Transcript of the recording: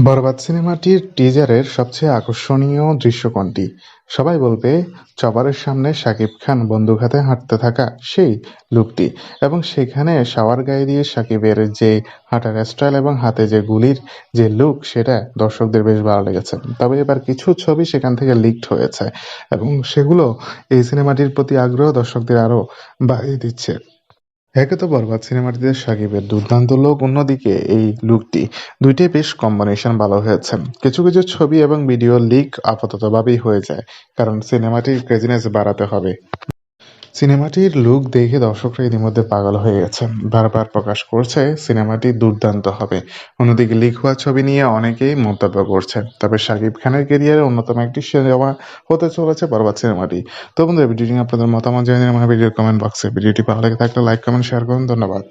বরবাদ সিনেমাটির টিজারের সবচেয়ে আকর্ষণীয় দৃশ্য কোনটি? সবাই বলবে চপারের সামনে শাকিব খান বন্দুক হাতে হাঁটতে থাকা সেই লুকটি এবং সেখানে শাওয়ার গায়ে দিয়ে শাকিবের যে হাঁটার স্টাইল এবং হাতে যে গুলির যে লুক সেটা দর্শকদের বেশ ভালো লেগেছে তবে এবার কিছু ছবি সেখান থেকে লিকড হয়েছে এবং সেগুলো এই সিনেমাটির প্রতি আগ্রহ দর্শকদের আরও বাড়িয়ে দিচ্ছে একে তো বরবাদ সিনেমাটিতে সাকিবের দুর্দান্ত লোক, অন্যদিকে এই লুকটি দুইটাই বেশ কম্বিনেশন ভালো হয়েছে। কিছু কিছু ছবি এবং ভিডিও লিক আপাততভাবেই হয়ে যায়, কারণ সিনেমাটির ক্রেজিনেস বাড়াতে হবে। সিনেমাটির লুক দেখে দর্শকরা ইতিমধ্যে পাগল হয়ে গেছে বারবার প্রকাশ করছে, সিনেমাটি দুর্দান্ত হবে। অন্যদিকে হওয়া ছবি নিয়ে অনেকেই মন্তব্য করছে তবে শাকিব খানের কেরিয়ারে অন্যতম একটি সিনেমা হতে চলেছে বরবাদ সিনেমাটি। তো বন্ধুরা, ভিডিওটি আপনাদের মতামত জানিয়ে আমার ভিডিওর কমেন্ট বক্সে ভিডিওটি ভালো লেগে থাকলে লাইক কমেন্ট শেয়ার করুন। ধন্যবাদ।